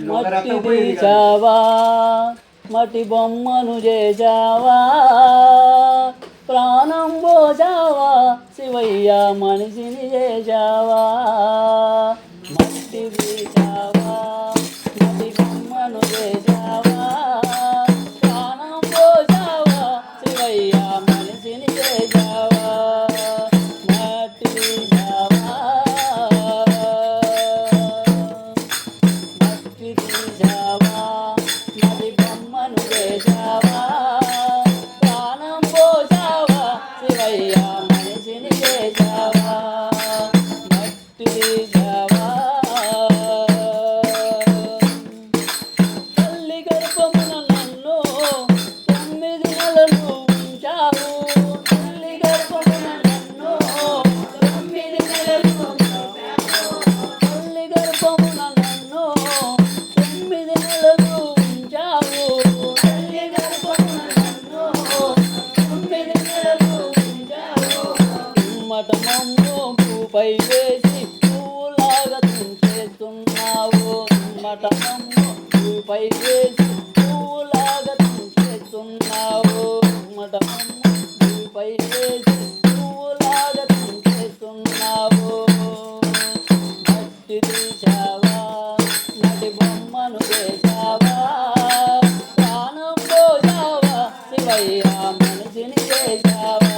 మట్టి తీసావా మట్టి బొమ్మను చేసావా ప్రాణం పోసావా శివయ్య మనిషిని చేసావా మనిషిని చేసావా మట్టి తీసావా తల్లి గర్భమున నన్ను తొమ్మిది నెలలు ఉంచావు. తల్లి గర్భమున నన్ను తొమ్మిది నెలలు ఉంచావు. తల్లి గర్భమున నన్ను తొమ్మిది నెలలు ఉంచావు. తల్లి గర్భమున నన్ను తొమ్మిది నెలలు ఉంచావు మట భూపై వేసి పూలాగా తుంచేస్తున్నావు. మట భూపై వేసి పూలాగా తుంచేస్తున్నావు. మట భూపై వేసి పూలాగా తుంచేస్తున్నావు. మట్టి తీసావా నటి బొమ్మను వేసావా ప్రాణం పోసావా శివయ్యా మనిషిని చేసావా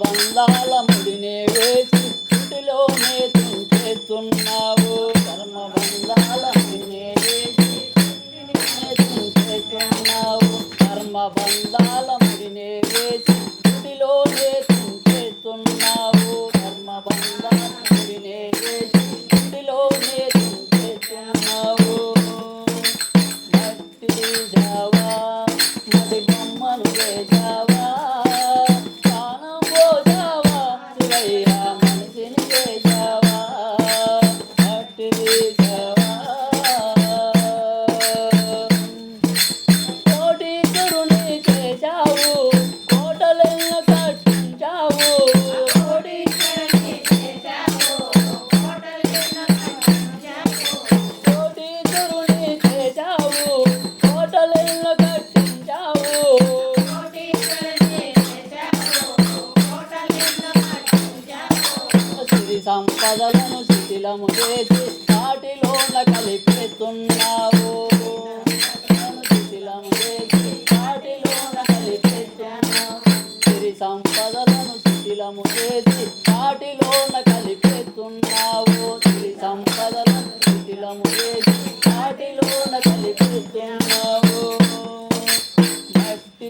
బంధాల ముడినే వేసి ఇంటిలోనే తుంచేస్తున్నావు కర్మ బంధాల ముడినే వేసి తుంచేస్తున్నావు కర్మ బంధాల ముడినే వేసి ఇంటిలోనే తుంచేస్తున్నావు కర్మ బంధాల ముడినే వేసి మట్టి సంపదలను శిథిలము చేసి వాటిలోన కలిపేస్తున్నావు శిథిలము చేసి వాటిలోన కలిపేస్తున్నావు సిరి సంపదలను శిథిలము చేసి వాటిలోన కలిపేస్తున్నావు సిరి సంపదలను శిథిలము చేసి వాటిలోన కలిపేస్తున్నావు భక్తి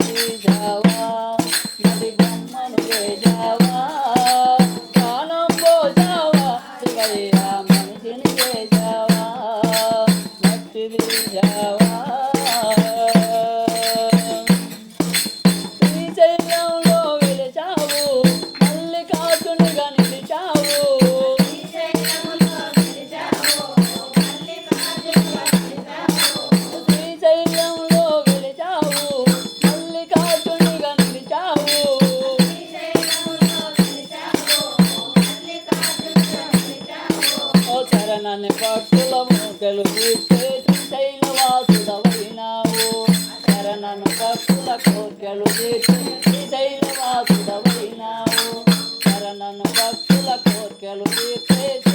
చరణాన్ని పట్టుల మూటలు తీస్తే శ్రీశైల వాసుడవైనావు. చరణను పట్టుల కోర్కెలు తీర్చి శ్రీశైల వాసుడవైనావు. చరణను భక్తుల కోర్కెలు శ్రీశైల